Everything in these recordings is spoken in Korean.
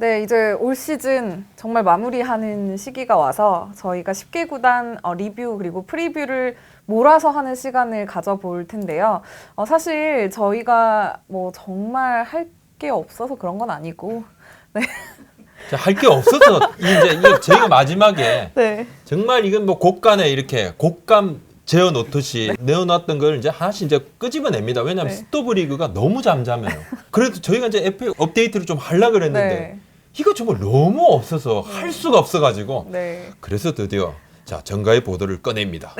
네, 이제 올 시즌 정말 마무리하는 시기가 와서 저희가 10개 구단 어, 리뷰 그리고 프리뷰를 몰아서 하는 시간을 가져볼 텐데요. 어, 사실 저희가 뭐 정말 할 게 없어서 그런 건 아니고. 할게 없어서 이제 이거 저희가 마지막에 네. 정말 이건 뭐 곡간에 이렇게 곡감 재어 놓듯이 내어놨던 걸 이제 하나씩 이제 끄집어냅니다. 왜냐하면 네. 스토브 리그가 너무 잠잠해요. 그래도 저희가 이제 FA 업데이트를 좀 하려 그랬는데 네. 이거 정말 너무 없어서 할 수가 없어가지고 네. 그래서 드디어 자 정가의 보도를 꺼냅니다.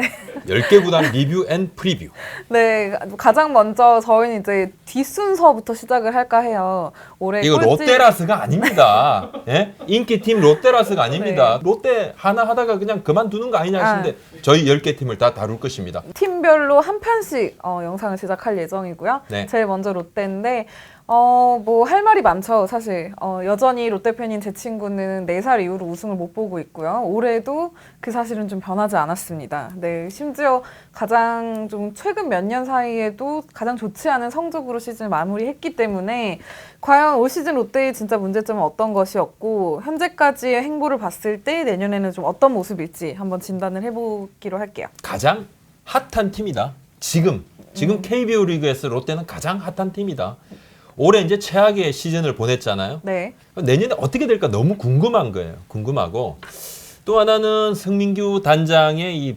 10개 구단 리뷰 앤 프리뷰. 네, 가장 먼저 저희는 이제 뒷순서부터 시작을 할까 해요. 올해 이거 네, 꼴찌- 롯데라스가 아닙니다. 예? 인기팀 롯데라스가 아닙니다. 네. 롯데 하나 하다가 그냥 그만두는 거 아니냐 하시는데 저희 10개 팀을 다 다룰 것입니다. 팀별로 한 편씩 어, 영상을 제작할 예정이고요. 네. 제일 먼저 롯데인데 어, 뭐 할 말이 많죠, 사실. 어, 여전히 롯데 팬인 제 친구는 4살 이후로 우승을 못 보고 있고요. 올해도 그 사실은 좀 변하지 않았습니다. 네, 심 지어 가장 좀 최근 몇 년 사이에도 가장 좋지 않은 성적으로 시즌을 마무리했기 때문에 과연 올 시즌 롯데의 진짜 문제점은 어떤 것이었고 현재까지의 행보를 봤을 때 내년에는 좀 어떤 모습일지 한번 진단을 해보기로 할게요. 가장 핫한 팀이다. 지금 지금 음. KBO 리그에서 롯데는 가장 핫한 팀이다. 올해 이제 최악의 시즌을 보냈잖아요. 네. 내년에 어떻게 될까 너무 궁금한 거예요. 궁금하고 또 하나는 성민규 단장의 이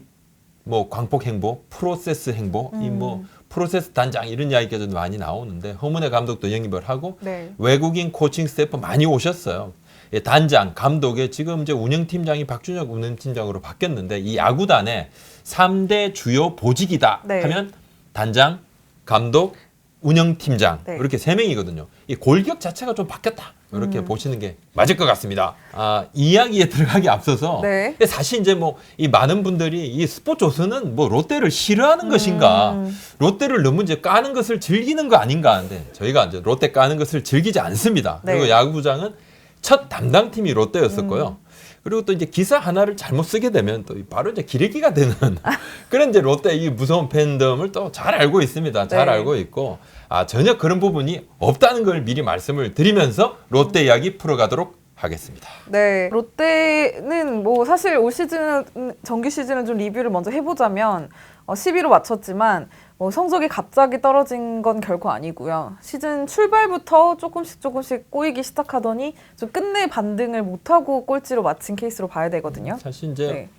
뭐 광폭 행보, 프로세스 행보, 이뭐 프로세스 단장 이런 이야기가 좀 많이 나오는데 허문회 감독도 영입을 하고 네. 외국인 코칭 스태프 많이 오셨어요. 예, 단장, 감독에 지금 이제 운영팀장이 박준혁 운영팀장으로 바뀌었는데 이 야구단의 삼대 주요 보직이다 네. 하면 단장, 감독, 운영팀장 네. 이렇게 세 명이거든요. 이 골격 자체가 좀 바뀌었다. 이렇게 음. 보시는 게 맞을 것 같습니다. 아, 이야기에 들어가기 앞서서 네. 사실 이제 뭐 이 많은 분들이 이 스포츠 조선은 뭐 롯데를 싫어하는 것인가, 음. 롯데를 너무 이제 까는 것을 즐기는 거 아닌가 하는데 저희가 이제 롯데 까는 것을 즐기지 않습니다. 네. 그리고 야구부장은 첫 담당팀이 롯데였었고요. 음. 그리고 또 이제 기사 하나를 잘못 쓰게 되면 또 바로 이제 기레기가 되는 그런 이제 롯데 이 무서운 팬덤을 또 잘 알고 있습니다. 잘 네. 알고 있고 아 전혀 그런 부분이 없다는 걸 미리 말씀을 드리면서 롯데 이야기 풀어가도록 하겠습니다. 네. 롯데는 뭐 사실 올 시즌 정규 시즌을 좀 리뷰를 먼저 해보자면 어, 10위로 마쳤지만 뭐 성적이 갑자기 떨어진 건 결코 아니고요. 시즌 출발부터 조금씩 조금씩 꼬이기 시작하더니 좀 끝내 반등을 못하고 꼴찌로 마친 케이스로 봐야 되거든요. 사실 이제 네.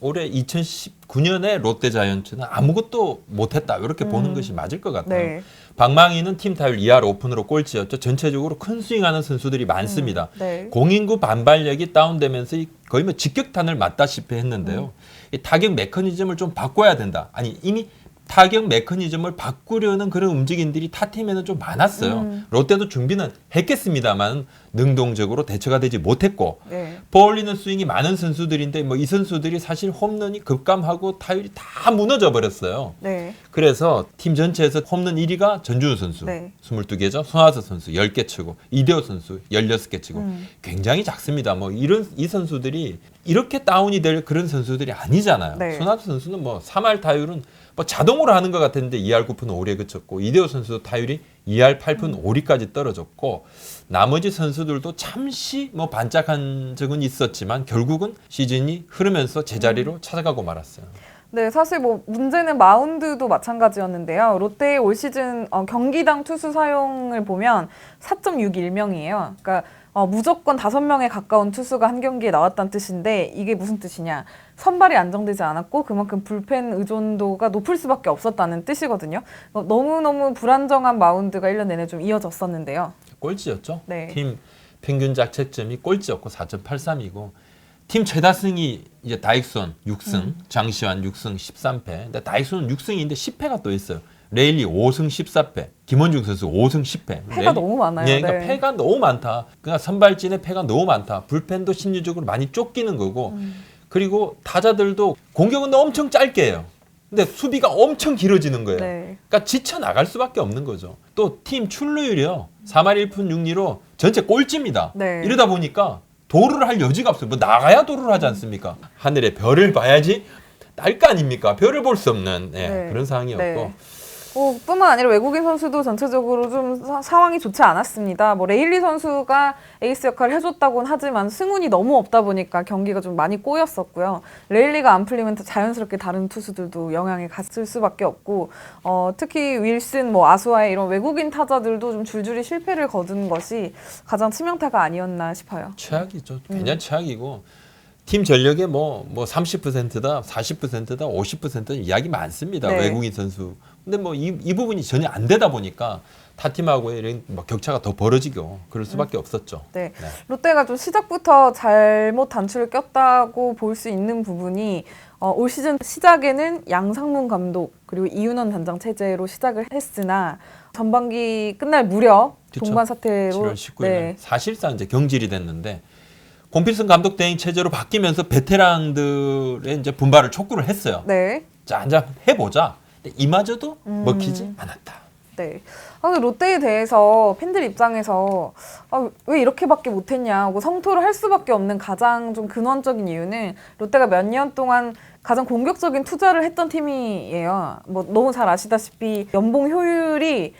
올해 2019년에 롯데 자이언츠는 아무것도 못했다 이렇게 보는 음. 것이 맞을 것 같아요. 네. 방망이는 팀 타율 2할 오픈으로 꼴찌였죠. 전체적으로 큰 스윙하는 선수들이 많습니다. 네. 공인구 반발력이 다운되면서 이 거의 뭐 직격탄을 맞다시피 했는데요. 음. 이 타격 메커니즘을 좀 바꿔야 된다. 아니 이미 타격 메커니즘을 바꾸려는 그런 움직임들이 타 팀에는 좀 많았어요. 음. 롯데도 준비는 했겠습니다만 능동적으로 대처가 되지 못했고 네. 버울리는 스윙이 많은 선수들인데 뭐 이 선수들이 사실 홈런이 급감하고 타율이 다 무너져 버렸어요. 네. 그래서 팀 전체에서 홈런 1위가 전준우 선수 네. 22개죠. 손아섭 선수 10개 치고 이대호 선수 16개 치고 음. 굉장히 작습니다. 뭐 이런 이 선수들이 이렇게 다운이 될 그런 선수들이 아니잖아요. 네. 손아섭 선수는 뭐 3할 타율은 뭐 자동으로 하는 것 같았는데 2할 9푼 5리에 그쳤고 이대호 선수도 타율이 2할 8푼 5리까지 떨어졌고 나머지 선수들도 잠시 뭐 반짝한 적은 있었지만 결국은 시즌이 흐르면서 제자리로 찾아가고 말았어요. 네, 사실 뭐 문제는 마운드도 마찬가지였는데요. 롯데의 올 시즌 어, 경기당 투수 사용을 보면 4.61명이에요. 그러니까 어, 무조건 5명에 가까운 투수가 한 경기에 나왔다는 뜻인데 이게 무슨 뜻이냐? 선발이 안정되지 않았고 그만큼 불펜 의존도가 높을 수밖에 없었다는 뜻이거든요. 어, 너무너무 불안정한 마운드가 1년 내내 좀 이어졌었는데요. 꼴찌였죠. 네. 팀 평균 자책점이 꼴찌였고 4.83이고 팀 최다승이 이제 다익선 6승, 음. 장시환 6승 13패. 근데 다익선은 6승인데 10패가 또 있어요. 레일리 5승 14패, 김원중 선수 5승 10패. 패가 너무 많아요. 네, 그러니까 네. 패가 너무 많다. 그러니까 선발진의 패가 너무 많다. 불펜도 심리적으로 많이 쫓기는 거고. 음. 그리고 타자들도 공격은 엄청 짧게 해요. 근데 수비가 엄청 길어지는 거예요. 네. 그러니까 지쳐 나갈 수밖에 없는 거죠. 또 팀 출루율이요. 3할 1푼 6리로 전체 꼴찌입니다. 네. 이러다 보니까 도루를 할 여지가 없어요. 뭐 나가야 도루를 하지 않습니까? 하늘에 별을 봐야지 딸거 아닙니까? 별을 볼 수 없는 예, 네. 그런 상황이었고 네. 어, 뿐만 아니라 외국인 선수도 전체적으로 좀 사- 상황이 좋지 않았습니다. 뭐 레일리 선수가 에이스 역할을 해줬다고는 하지만 승운이 너무 없다 보니까 경기가 좀 많이 꼬였었고요. 레일리가 안 풀리면 자연스럽게 다른 투수들도 영향이 갔을 수밖에 없고 어, 특히 윌슨, 뭐 아수아의 이런 외국인 타자들도 좀 줄줄이 실패를 거둔 것이 가장 치명타가 아니었나 싶어요. 최악이죠. 음. 굉장히 최악이고 팀 전력의 뭐뭐 30%다, 40%다, 50%다 이야기 많습니다. 네. 외국인 선수. 근데 뭐 이 이 부분이 전혀 안 되다 보니까 타 팀하고의 이런 뭐 격차가 더 벌어지고 그럴 수밖에 없었죠. 네. 네. 롯데가 좀 시작부터 잘못 단추를 꼈다고 볼 수 있는 부분이 어, 올 시즌 시작에는 양상문 감독 그리고 이윤원 단장 체제로 시작을 했으나 전반기 끝날 무렵 그쵸. 동반 사태로 7월 19일 네. 사실상 이제 경질이 됐는데 공필승 감독 대행 체제로 바뀌면서 베테랑들의 이제 분발을 촉구를 했어요. 네. 자, 한잔 해보자. 근데 이마저도 음. 먹히지 않았다. 네. 아, 근데 롯데에 대해서 팬들 입장에서 아, 왜 이렇게밖에 못했냐고 성토를 할 수밖에 없는 가장 좀 근원적인 이유는 롯데가 몇 년 동안 가장 공격적인 투자를 했던 팀이에요. 뭐 너무 잘 아시다시피 연봉 효율이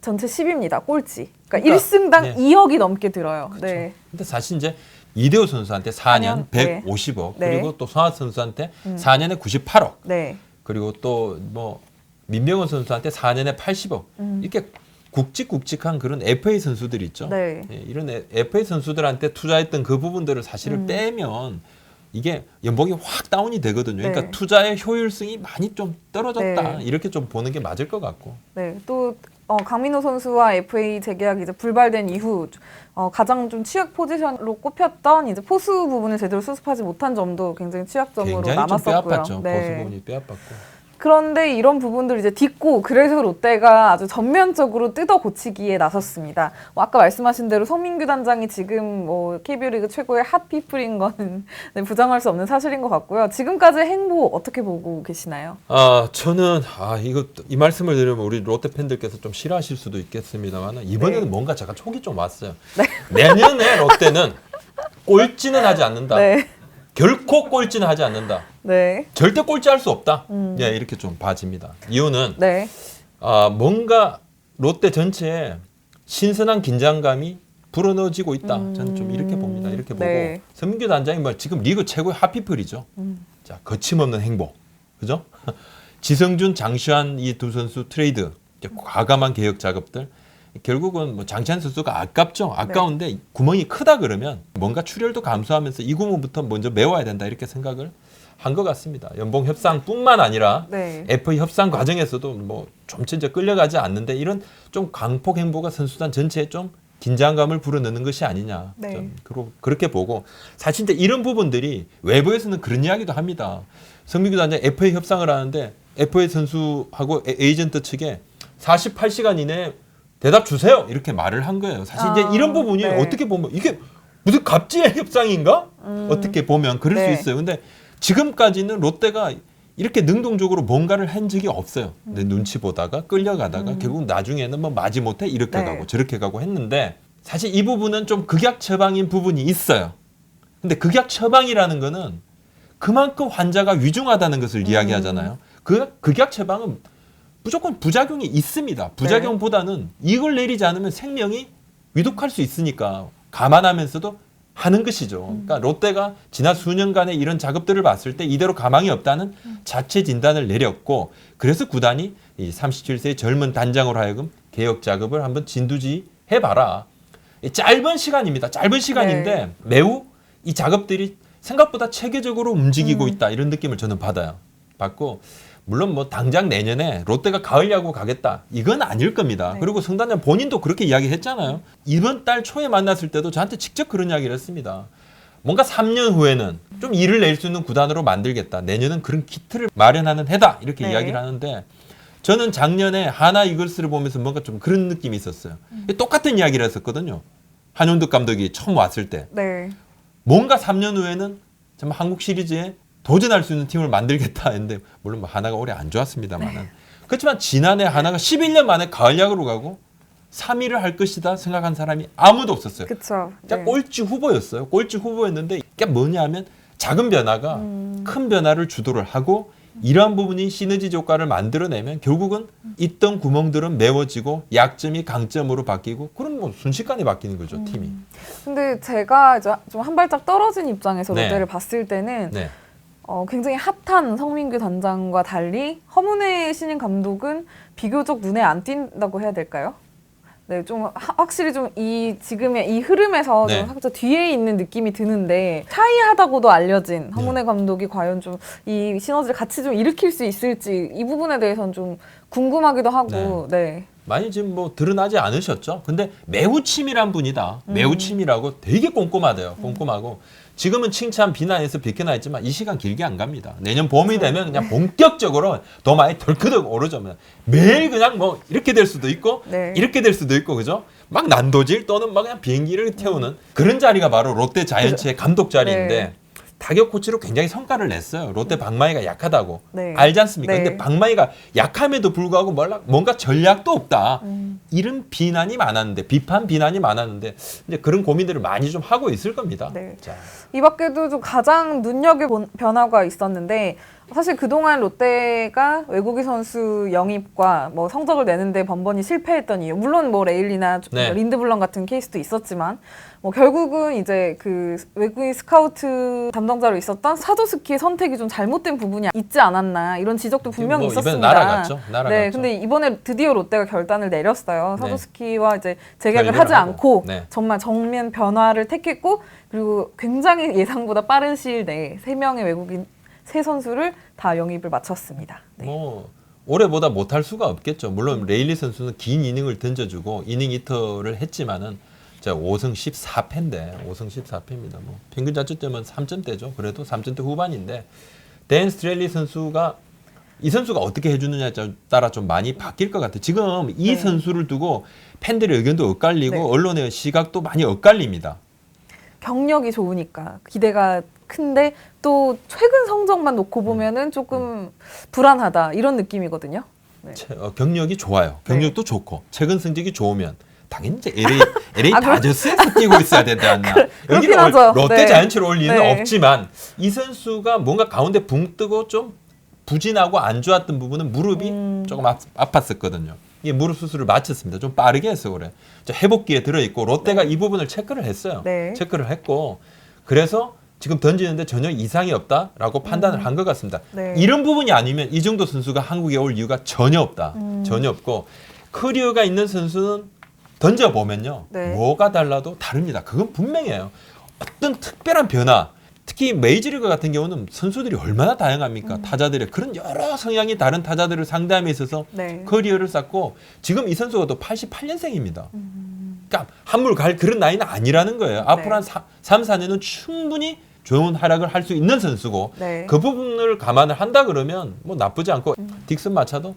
전체 10입니다. 꼴찌. 그러니까, 그러니까, 1승당 네. 2억이 넘게 들어요. 네. 근데 사실 이제 이대호 선수한테 4년 4년, 네. 150억 네. 그리고 또 손아 선수한테 음. 4년에 98억 네. 그리고 또 뭐 민병헌 선수한테 4년에 80억 음. 이렇게 굵직굵직한 그런 FA 선수들 있죠. 네. 예, 이런 에- FA 선수들한테 투자했던 그 부분들을 사실을 음. 빼면 이게 연봉이 확 다운이 되거든요. 그러니까 네. 투자의 효율성이 많이 좀 떨어졌다 네. 이렇게 좀 보는 게 맞을 것 같고. 네, 또 어, 강민호 선수와 FA 재계약이 이제 불발된 이후 어, 가장 좀 취약 포지션으로 꼽혔던 이제 포수 부분을 제대로 수습하지 못한 점도 굉장히 취약점으로 굉장히 좀 남았었고요. 뼈아팠죠. 네. 보수 부분이 뼈아팠고. 그런데 이런 부분들을 이제 딛고 그래서 롯데가 아주 전면적으로 뜯어 고치기에 나섰습니다. 뭐 아까 말씀하신 대로 성민규 단장이 지금 뭐 KBO 리그 최고의 핫피플인 거는 네, 부정할 수 없는 사실인 것 같고요. 지금까지의 행보 어떻게 보고 계시나요? 아 저는 아 이거 이 말씀을 드리면 우리 롯데 팬들께서 좀 싫어하실 수도 있겠습니다만 이번에는 네. 뭔가 제가 촉이 좀 왔어요. 내년에 롯데는 꼴찌는 하지 않는다. 네, 결코 꼴찌는 하지 않는다. 네, 절대 꼴찌할 수 없다. 음. 예, 이렇게 좀 봐집니다. 이유는 네, 아, 뭔가 롯데 전체에 신선한 긴장감이 불어넣어지고 있다. 저는 좀 이렇게 봅니다. 이렇게 보고 네. 선민규 단장이 뭐 지금 리그 최고의 핫피플이죠. 음. 자 거침없는 행복, 그죠? 지성준, 장시환 이 두 선수 트레이드, 이제 과감한 개혁 작업들. 결국은 뭐 장시환 선수가 아깝죠. 아까운데 구멍이 크다 그러면 뭔가 출혈도 감소하면서 이 구멍부터 먼저 메워야 된다 이렇게 생각을 한 것 같습니다. 연봉 협상뿐만 아니라 네. FA 협상 과정에서도 뭐 이제 끌려가지 않는데 이런 좀 강폭 행보가 선수단 전체에 좀 긴장감을 불어넣는 것이 아니냐. 네. 좀 그러- 그렇게 보고 사실 이제 이런 부분들이 외부에서는 그런 이야기도 합니다. 성민규 단장 FA 협상을 하는데 FA 선수하고 에- 에이전트 측에 48시간 이내에 대답 주세요 이렇게 말을 한 거예요. 사실 아, 이제 이런 부분이 네. 어떻게 보면 이게 무슨 갑질의 협상인가? 어떻게 보면 그럴 네. 수 있어요. 근데 지금까지는 롯데가 이렇게 능동적으로 뭔가를 한 적이 없어요. 내 눈치 보다가 끌려가다가 결국 나중에는 뭐 마지못해 이렇게 네. 가고 저렇게 가고 했는데 사실 이 부분은 좀 극약 처방인 부분이 있어요. 근데 극약 처방이라는 거는 그만큼 환자가 위중하다는 것을 이야기하잖아요. 그 극약 처방은 무조건 부작용이 있습니다. 부작용보다는 이걸 내리지 않으면 생명이 위독할 수 있으니까 감안하면서도 하는 것이죠. 그러니까 롯데가 지난 수년간의 이런 작업들을 봤을 때 이대로 가망이 없다는 자체 진단을 내렸고 그래서 구단이 이 37세의 젊은 단장으로 하여금 개혁 작업을 한번 진두지 해봐라. 이 짧은 시간입니다. 짧은 시간인데 네. 매우 이 작업들이 생각보다 체계적으로 움직이고 음. 있다 이런 느낌을 저는 받아요. 받고 물론 뭐 당장 내년에 롯데가 가을 야구 가겠다 이건 아닐 겁니다. 네. 그리고 성단장 본인도 그렇게 이야기했잖아요. 이번 달 초에 만났을 때도 저한테 직접 그런 이야기를 했습니다. 뭔가 3년 후에는 좀 일을 낼 수 있는 구단으로 만들겠다. 내년은 그런 키트를 마련하는 해다 이렇게 네. 이야기를 하는데 저는 작년에 하나 이글스를 보면서 뭔가 좀 그런 느낌이 있었어요. 음. 똑같은 이야기를 했었거든요. 한용득 감독이 처음 왔을 때 네. 뭔가 3년 후에는 정말 한국 시리즈에 도전할 수 있는 팀을 만들겠다 했는데 물론 뭐 하나가 올해 안 좋았습니다만은 그렇지만 지난해 하나가 11년 만에 가을 야구로 가고 3위를 할 것이다 생각한 사람이 아무도 없었어요. 그러니까 네. 꼴찌 후보였어요. 꼴찌 후보였는데 이게 뭐냐면 작은 변화가 음. 큰 변화를 주도를 하고 이러한 부분이 시너지 효과를 만들어내면 결국은 있던 구멍들은 메워지고 약점이 강점으로 바뀌고 그럼 뭐 순식간에 바뀌는 거죠 팀이. 근데 제가 이제 좀 한 발짝 떨어진 입장에서 네. 롯데를 봤을 때는 네. 어, 굉장히 핫한 성민규 단장과 달리 허문회 신인 감독은 비교적 눈에 안 띈다고 해야 될까요? 네, 좀 하- 확실히 좀 이 지금의 이 흐름에서 네. 좀 살짝 뒤에 있는 느낌이 드는데 차이하다고도 알려진 허문회 네. 감독이 과연 좀 이 시너지를 같이 좀 일으킬 수 있을지 이 부분에 대해서는 좀 궁금하기도 하고 네. 많이 지금 뭐 드러나지 않으셨죠. 근데 매우 치밀한 분이다. 매우 치밀하고 되게 꼼꼼하대요. 꼼꼼하고 지금은 칭찬 비난에서 비켜나 있지만 이 시간 길게 안 갑니다. 내년 봄이 되면 그냥 본격적으로 더 많이 덜크덕 오르죠. 매일 그냥 뭐 이렇게 될 수도 있고 네. 이렇게 될 수도 있고 그죠? 막 난도질 또는 막 그냥 비행기를 태우는 그런 자리가 바로 롯데 자이언츠의 감독 자리인데 네. 타격 코치로 굉장히 성과를 냈어요. 롯데 방망이가 약하다고 네. 알지 않습니까? 네. 근데 방망이가 약함에도 불구하고 뭔가, 뭔가 전략도 없다. 음. 이런 비난이 많았는데 비판 비난이 많았는데 이제 그런 고민들을 많이 좀 하고 있을 겁니다. 네. 자, 이 밖에도 좀 가장 눈여겨 본 변화가 있었는데 사실 그동안 롯데가 외국인 선수 영입과 뭐 성적을 내는데 번번이 실패했던 이유 물론 뭐 레일리나 네. 린드블럼 같은 케이스도 있었지만 뭐 결국은 이제 그 외국인 스카우트 담당자로 있었던 사도스키의 선택이 좀 잘못된 부분이 있지 않았나 이런 지적도 분명히 뭐 이번에 있었습니다. 날아갔죠. 날아갔죠. 네, 근데 이번에 드디어 롯데가 결단을 내렸어요. 네. 사도스키와 이제 재계약을 하지 하고. 않고 네. 정말 정면 변화를 택했고 그리고 굉장히 예상보다 빠른 시일 내에 세 명의 외국인 세 선수를 다 영입을 마쳤습니다. 네. 뭐 올해보다 못할 수가 없겠죠. 물론 레일리 선수는 긴 이닝을 던져주고 이닝 이터를 했지만은 자 5승 14패인데 5승 14패입니다. 뭐 평균 자책점은 3점대죠. 그래도 3점대 후반인데 댄 스트렐리 선수가 이 선수가 어떻게 해주느냐에 따라 좀 많이 바뀔 것 같아요. 지금 이 네. 선수를 두고 팬들의 의견도 엇갈리고 네. 언론의 시각도 많이 엇갈립니다. 경력이 좋으니까 기대가 큰데 또 최근 성적만 놓고 보면은 조금 불안하다 이런 느낌이거든요. 네. 채- 어, 경력이 좋아요. 경력도 좋고 최근 성적이 좋으면 당연히 이제 LA LA 아, 그럼- 다저스에서 뛰고 있어야 되지 않나. 그렇긴 여기는 올- 하죠. 롯데 네. 자이언츠로 올 리는 네. 없지만 이 선수가 뭔가 가운데 붕 뜨고 좀 부진하고 안 좋았던 부분은 무릎이 음. 조금 아, 아팠었거든요. 이 무릎 수술을 마쳤습니다. 좀 빠르게 해서 그래. 저 회복기에 들어 있고 롯데가 이 부분을 체크를 했어요. 네. 체크를 했고 그래서 지금 던지는데 전혀 이상이 없다라고 판단을 한 것 같습니다. 네. 이런 부분이 아니면 이 정도 선수가 한국에 올 이유가 전혀 없다. 음. 전혀 없고 커리어가 있는 선수는 던져 보면요, 네. 뭐가 달라도 다릅니다. 그건 분명해요. 어떤 특별한 변화. 특히 메이저리그 같은 경우는 선수들이 얼마나 다양합니까? 타자들의 그런 여러 성향이 다른 타자들을 상대함에 있어서 네. 커리어를 쌓고 지금 이 선수가 또 88년생입니다. 그러니까 한물 갈 그런 나이는 아니라는 거예요. 앞으로 네. 한 사, 3, 4년은 충분히 좋은 활약을 할 수 있는 선수고 네. 그 부분을 감안을 한다 그러면 뭐 나쁘지 않고 음. 딕슨 마차도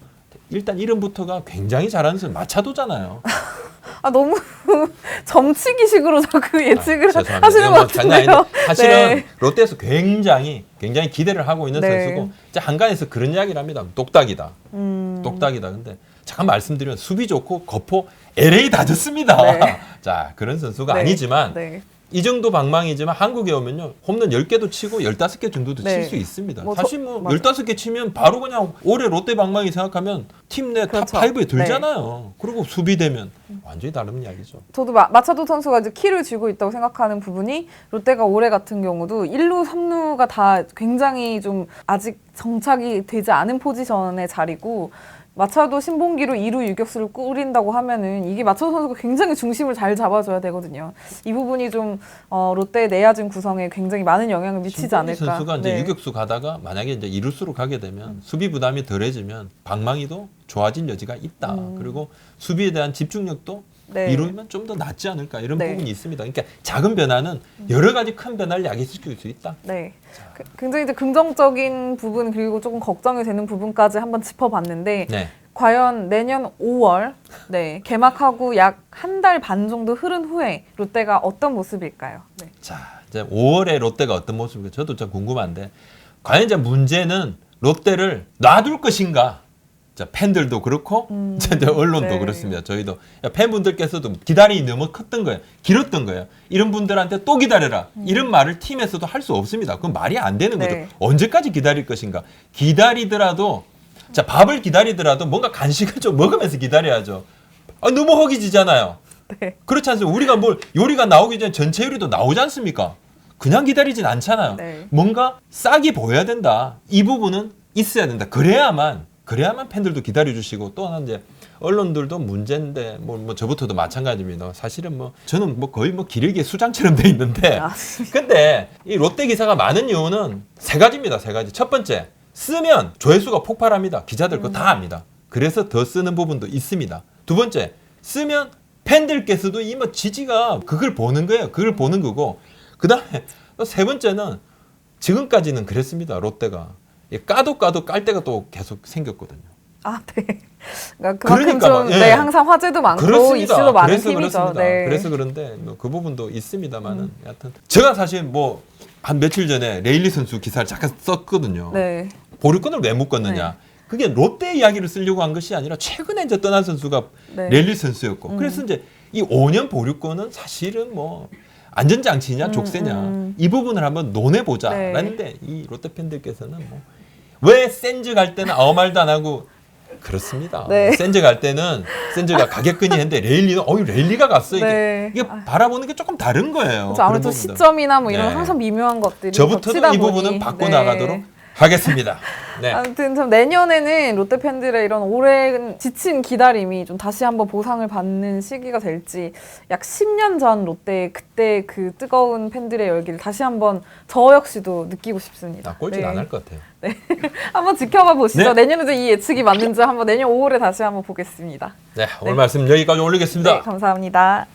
일단 이름부터가 굉장히 잘하는 선수 마차도잖아요. 아 너무 점치기식으로 자그 예측을 아, 죄송합니다. 하시는 것 뭐 장난 같은데요. 아닌데 사실은 네. 롯데에서 굉장히 굉장히 기대를 하고 있는 네. 선수고 이제 한간에서 그런 이야기를 합니다. 똑딱이다. 음, 똑딱이다. 근데 잠깐 말씀드리면 수비 좋고 거포 LA 다졌습니다. 네. 자 그런 선수가 네. 아니지만 네. 이 정도 방망이지만 한국에 오면요 홈런 10개도 치고 15개 정도도 네. 칠 수 있습니다. 뭐 사실 저- 뭐 맞아요. 15개 치면 바로 그냥 올해 롯데 방망이 생각하면 팀 내 그렇죠. 탑 5에 들잖아요. 그리고 수비되면 완전히 다른 이야기죠. 저도 마, 마차도 선수가 이제 키를 쥐고 있다고 생각하는 부분이 롯데가 올해 같은 경우도 1루, 3루가 다 굉장히 좀 아직 정착이 되지 않은 포지션의 자리고 마차도 신봉기로 2루 유격수를 꾸린다고 하면은 이게 마차도 선수가 굉장히 중심을 잘 잡아줘야 되거든요. 이 부분이 좀 어, 롯데의 내야진 구성에 굉장히 많은 영향을 미치지 않을까. 선수가 이제 네. 유격수 가다가 만약에 이제 이루수로 가게 되면 수비 부담이 덜해지면 방망이도 좋아질 여지가 있다. 그리고 수비에 대한 집중력도 음. 네. 이루면 좀 더 낫지 않을까 이런 네. 부분이 있습니다. 그러니까 작은 변화는 여러 가지 큰 변화를 야기시킬 수 있다. 네. 그- 굉장히 이제 긍정적인 부분 그리고 조금 걱정이 되는 부분까지 한번 짚어봤는데 네. 과연 내년 5월 네, 개막하고 약 한 달 반 정도 흐른 후에 롯데가 어떤 모습일까요? 네. 자, 이제 5월에 롯데가 어떤 모습일까 저도 좀 궁금한데 과연 이제 문제는 롯데를 놔둘 것인가? 자, 팬들도 그렇고 음, 자, 이제 언론도 네. 그렇습니다. 저희도 야, 팬분들께서도 기다림이 너무 컸던 거예요. 길었던 거예요. 이런 분들한테 또 기다려라. 이런 말을 팀에서도 할 수 없습니다. 그건 말이 안 되는 거죠. 음. 네. 언제까지 기다릴 것인가? 기다리더라도 자 밥을 기다리더라도 뭔가 간식을 좀 먹으면서 기다려야죠. 아, 너무 허기지잖아요. 네. 그렇지 않습니까? 우리가 뭘 요리가 나오기 전에 전체 요리도 나오지 않습니까? 그냥 기다리진 않잖아요. 네. 뭔가 싹이 보여야 된다. 이 부분은 있어야 된다. 그래야만 그래야만 팬들도 기다려 주시고 또 하나 이제 언론들도 문제인데 뭐, 뭐 저부터도 마찬가지입니다. 사실은 뭐 저는 뭐 거의 뭐 기레기 수장처럼 돼 있는데 아, 근데 이 롯데 기사가 많은 이유는 세 가지입니다. 세 가지. 첫 번째 쓰면 조회수가 폭발합니다. 기자들 거 다 압니다. 그래서 더 쓰는 부분도 있습니다. 두 번째 쓰면 팬들께서도 이뭐 지지가 그걸 보는 거예요. 그걸 보는 거고 그 다음에 또세 번째는 지금까지는 그랬습니다. 롯데가 이 까도 까도 깔 때가 또 계속 생겼거든요. 아, 네. 그러니까 그만큼 그러니까 좀 막, 예. 네, 항상 화제도 많고 그렇습니다. 이슈도 많은 그래서 팀이죠. 그렇습니다. 네. 음. 그래서 그런데 뭐 그 부분도 있습니다만은 여하튼 제가 사실 뭐 한 며칠 전에 레일리 선수 기사를 잠깐 썼거든요. 네. 보류권을 왜 묶었느냐? 그게 롯데 이야기를 쓰려고 한 것이 아니라 최근에 이제 떠난 선수가 네. 레일리 선수였고 음. 그래서 이제 이 5년 보류권은 사실은 뭐 안전장치냐 음, 족쇄냐 음. 이 부분을 한번 논해보자 네. 라는데 이 롯데 팬들께서는 뭐 왜 센즈 갈 때는 아무 말도 안 하고 그렇습니다. 네. 센즈 갈 때는 센즈가 가격끈이 했는데 레일리는 어유 레일리가 갔어 이게 네. 이게 아. 바라보는 게 조금 다른 거예요. 그렇죠. 아무래도. 시점이나 뭐 이런 네. 항상 미묘한 것들이 저부터도 이 부분은 바꿔 네. 나가도록 하겠습니다. 네. 아무튼 참 내년에는 롯데 팬들의 이런 오랜 지친 기다림이 좀 다시 한번 보상을 받는 시기가 될지 약 10년 전 롯데 그때 그 뜨거운 팬들의 열기를 다시 한번 저 역시도 느끼고 싶습니다. 나 꼴찌 네. 안할 것 같아요. 한번 지켜봐 보시죠. 네. 내년에도 이 예측이 맞는지 한번 내년 5월에 다시 한번 보겠습니다. 네, 오늘 네. 말씀 여기까지 올리겠습니다. 네, 감사합니다.